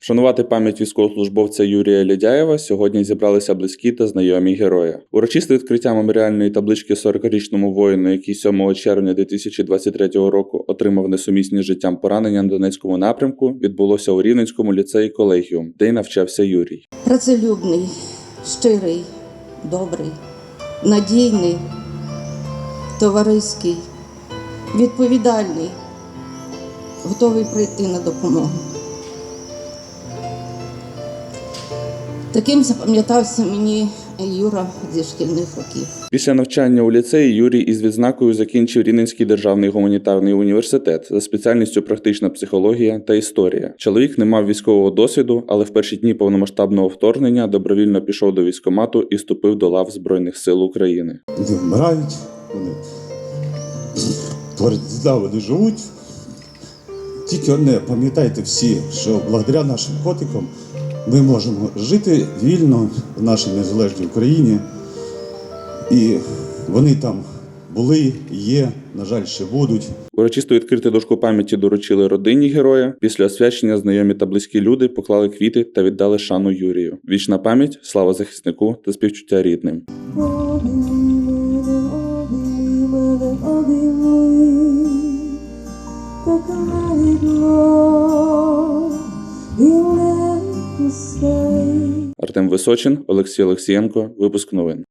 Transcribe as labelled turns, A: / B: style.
A: Вшанувати пам'ять військовослужбовця Юрія Лядяєва сьогодні зібралися близькі та знайомі героя. Урочисте відкриття меморіальної таблички 40-річному воїну, який 7 червня 2023 року отримав несумісні життям поранення на Донецькому напрямку, відбулося у Рівненському ліцеї колегіум, де й навчався Юрій.
B: Працелюбний, щирий, добрий, надійний, товариський, відповідальний, готовий прийти на допомогу. Таким запам'ятався мені Юра зі шкільних років.
A: Після навчання у ліцеї Юрій із відзнакою закінчив Рівненський державний гуманітарний університет за спеціальністю практична психологія та історія. Чоловік не мав військового досвіду, але в перші дні повномасштабного вторгнення добровільно пішов до військкомату і вступив до лав Збройних сил України.
C: Люди вмирають, вони творять вони живуть. Тільки одне, пам'ятайте всі, що благодаря нашим котикам ми можемо жити вільно в нашій незалежній Україні. І вони там були, є, на жаль, ще будуть.
A: Урочисто відкрити дошку пам'яті доручили родині героя. Після освячення знайомі та близькі люди поклали квіти та віддали шану Юрію. Вічна пам'ять, слава захиснику та співчуття рідним. Артем Височин, Олексій Олексієнко. Випуск новин.